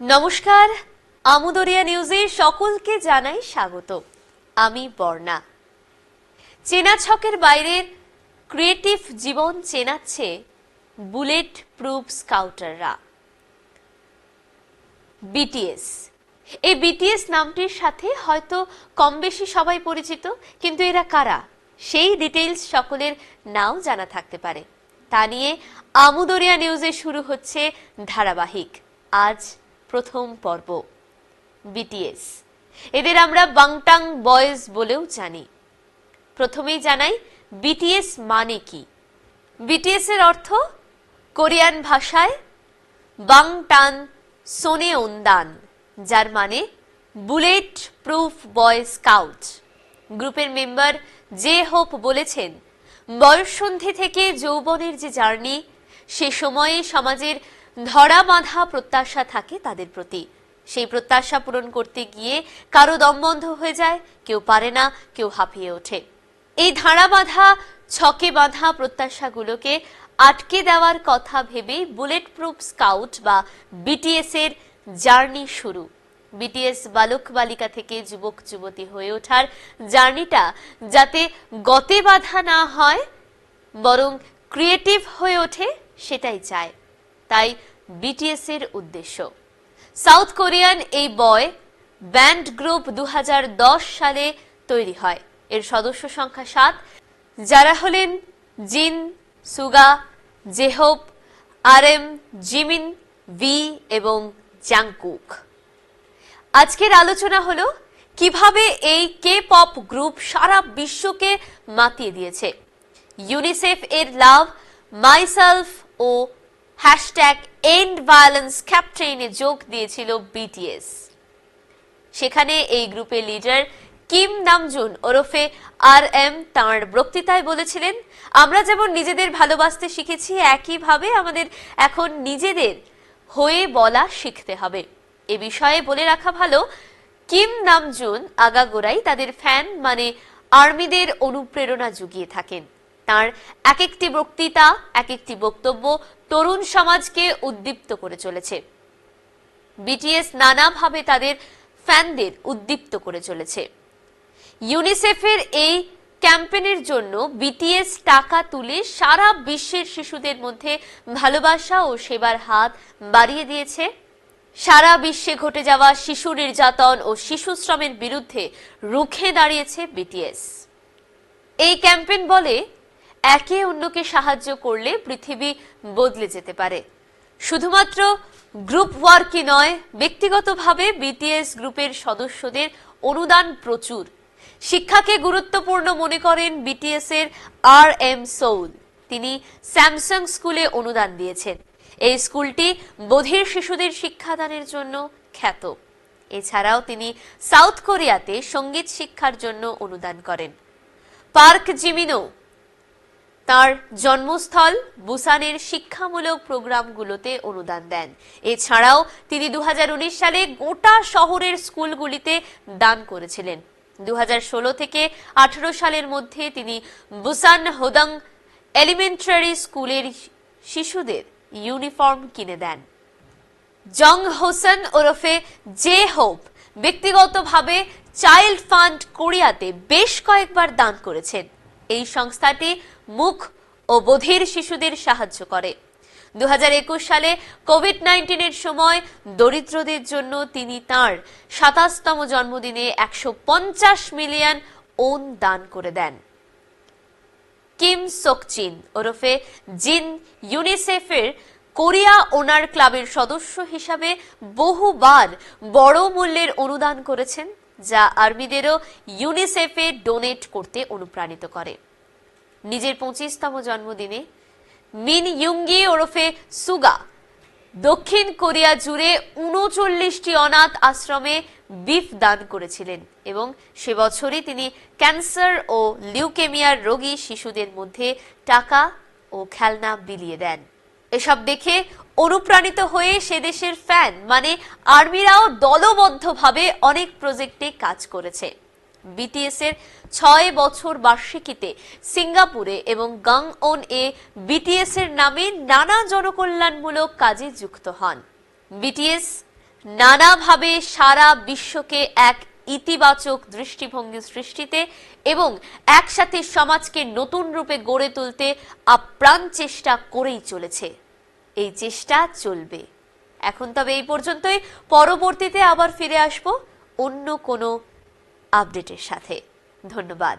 নমস্কার, আমুদরিয়া নিউজে সকলকে জানাই স্বাগত। আমি বর্ণা। চেনা ছকের বাইরের ক্রিয়েটিভ জীবন চেনাচ্ছে বুলেট প্রুফ স্কাউটাররা। বিটিএস এই বিটিএস নামটির সাথে হয়তো কম বেশি সবাই পরিচিত, কিন্তু এরা কারা? সেই ডিটেইলস সকলের নাও জানা থাকতে পারে। তা নিয়ে আমুদরিয়া নিউজে শুরু হচ্ছে ধারাবাহিক। আজ প্রথম পর্ব বিটিএস এদের আমরা বাংটাং বয়েজ বলেও জানি। প্রথমেই জানাই বিটিএস মানে কি? বিটিএস এর অর্থ কোরিয়ান ভাষায় বাংটান সোনে ওন্দান যার মানে বুলেট প্রুফ বয় স্কাউট। গ্রুপের মেম্বার জে হোপ বলেছেন বয়ঃসন্ধি থেকে যৌবনের যে জার্নি, সে সময়ে সমাজের ধরা বাঁধা প্রত্যাশা থাকে তাদের প্রতি। সেই প্রত্যাশা পূরণ করতে গিয়ে কারও দম বন্ধ হয়ে যায়, কেউ পারে না, কেউ হাঁপিয়ে ওঠে। এই ধারা বাঁধা, ছকে বাঁধা প্রত্যাশাগুলোকে আটকে দেওয়ার কথা ভেবে বুলেট প্রুফ স্কাউট বা বিটিএস এর জার্নি শুরু। বিটিএস বালক বালিকা থেকে যুবক যুবতী হয়ে ওঠার জার্নিটা যাতে গতে বাধা না হয়, বরং ক্রিয়েটিভ হয়ে ওঠে, সেটাই চায়। তাই বিটিএস এর উদ্দেশ্য। সাউথ কোরিয়ান এই বয় ব্যান্ড গ্রুপ দু হাজার দশ সালে তৈরি হয়। এর সদস্য সংখ্যা সাত। যারা হলেন Jin, Suga, J Hope R M Jimin, V এবং জাংকুক। আজকের আলোচনা হলো, কীভাবে এই কে পপ গ্রুপ সারা বিশ্বকে মাতিয়ে দিয়েছে। ইউনিসেফ এর লাভ মাইসেলফ ও হ্যাশট্যাগ এন্ড ভায়োলেন্স ক্যাপ্টেইনে যোগ দিয়েছিল বিটিএস সেখানে এই গ্রুপের লিডার কিম নামজুন ওরফে আর এম তাঁর বক্তৃতায় বলেছিলেন, আমরা যেমন নিজেদের ভালোবাসতে শিখেছি, একইভাবে আমাদের এখন নিজেদের হয়ে বলা শিখতে হবে। এ বিষয়ে বলে রাখা ভালো কিম নামজুন আগাগোড়াই তাদের ফ্যান মানে আর্মিদের অনুপ্রেরণা জুগিয়ে থাকেন। তার এক একটি বক্তৃতা এক একটি বক্তব্য তরুণ সমাজকে উদ্দীপ্ত করে চলেছে। বিটিএস নানাভাবে তাদের ফ্যানদের উদ্দীপ্ত করে চলেছে। ইউনিসেফের এই ক্যাম্পেনের জন্য বিটিএস টাকা তুলে সারা বিশ্বের শিশুদের মধ্যে ভালোবাসা ও সেবার হাত বাড়িয়ে দিয়েছে। সারা বিশ্বে ঘটে যাওয়া শিশু নির্যাতন ও শিশু শ্রমের বিরুদ্ধে রুখে দাঁড়িয়েছে বিটিএস এই ক্যাম্পেন বলে একে অন্যকে সাহায্য করলে পৃথিবী বদলে যেতে পারে। শুধুমাত্র গ্রুপ ওয়ার্কই নয়, ব্যক্তিগতভাবে বিটিএস গ্রুপের সদস্যদের অনুদান প্রচুর। শিক্ষাকে গুরুত্বপূর্ণ মনে করেন বিটিএস এর আর এম সৌল। তিনি স্যামসাং স্কুলে অনুদান দিয়েছেন। এই স্কুলটি বধির শিশুদের শিক্ষাদানের জন্য খ্যাত। এছাড়াও তিনি সাউথ কোরিয়াতে সংগীত শিক্ষার জন্য অনুদান করেন। পার্ক জিমিনো তার জন্মস্থল বুসানের শিক্ষামূলক প্রোগ্রামগুলোতে অনুদান দেন। এছাড়াও তিনি দু হাজার উনিশ সালে গোটা শহরের স্কুলগুলিতে দান করেছিলেন। দু হাজার ষোলো থেকে আঠারো সালের মধ্যে তিনি বুসান হোদং এলিমেন্টারি স্কুলের শিশুদের ইউনিফর্ম কিনে দেন। জং হোসেন ওরফে জে হোপ ব্যক্তিগতভাবে চাইল্ড ফান্ড কোরিয়াতে বেশ কয়েকবার দান করেছেন। এই সংস্থাটি মুখ ও বধির শিশুদের সাহায্য করে। দু হাজার একুশ সালে কোভিড নাইন্টিনের সময় দরিদ্রদের জন্য তিনি তার সাতাশতম জন্মদিনে একশো পঞ্চাশ মিলিয়ন ওন দান করে দেন। কিম সোকচিন ওরফে জিন ইউনিসেফের কোরিয়া ওনার ক্লাবের সদস্য হিসাবে বহুবার বড় মূল্যের অনুদান করেছেন। যা আর্মিদেরও ইউনিসেফে ডোনেট করতে অনুপ্রাণিত করে। নিজের পঁচিশতম জন্মদিনে মিন ইউঙ্গি ওরফে সুগা দক্ষিণ কোরিয়া জুড়ে উনচল্লিশটি অনাথ আশ্রমে বিফ দান করেছিলেন এবং সে বছরই তিনি ক্যান্সার ও লিউকেমিয়ার রোগী শিশুদের মধ্যে টাকা ও খেলনা বিলিয়ে দেন। এসব দেখে অনুপ্রাণিত হয়ে সে দেশের ফ্যান মানে আর্মিরাও দলবদ্ধভাবে অনেক প্রজেক্টে কাজ করেছে। বিটিএস এর ছয় বছর বার্ষিকীতে সিঙ্গাপুরে এবং গাং ওন এ বিটিএস এর নামে নানা জনকল্যাণমূলক কাজে যুক্ত হন। বিটিএস নানাভাবে সারা বিশ্বকে এক ইতিবাচক দৃষ্টিভঙ্গি সৃষ্টিতে এবং একসাথে সমাজকে নতুন রূপে গড়ে তুলতে আপ্রাণ চেষ্টা করেই চলেছে। এই চেষ্টা চলবে। এখন তবে এই পর্যন্তই। পরবর্তীতে আবার ফিরে আসব অন্য কোনো আপডেটের সাথে। ধন্যবাদ।